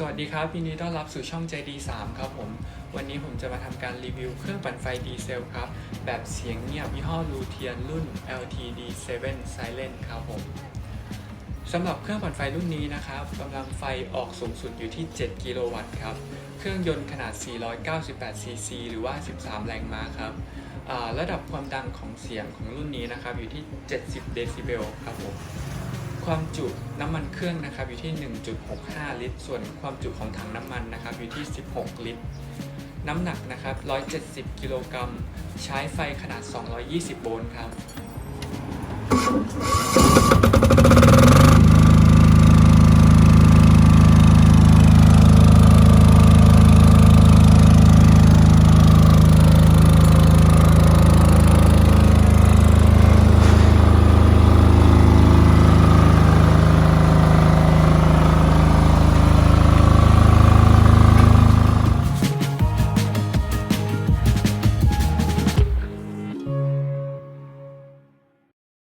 สวัสดีครับยินดีต้อนรับสู่ช่อง JD3 ครับผม วันนี้ผมจะมาทำการรีวิวเครื่องปั่นไฟดีเซลครับ แบบเสียงเงียบยี่ห้อลูเทียนรุ่น LTD7 Silent ครับผมสำหรับเครื่องปั่นไฟรุ่นนี้นะครับกำลังไฟออกสูงสุดอยู่ที่ 7 กิโลวัตต์ครับ เครื่องยนต์ขนาด 498 ซีซีหรือว่า 13 แรงม้าครับ ระดับความดังของเสียงของรุ่นนี้นะครับอยู่ที่ 70 เดซิเบลครับผม ความจุน้ำมันเครื่องนะครับอยู่ที่ 1.65 ลิตร ส่วนความจุของถังน้ำมันนะครับอยู่ที่ 16 ลิตร น้ำหนักนะครับ 170 กิโลกรัม ใช้ไฟขนาด 220 โวลต์ครับ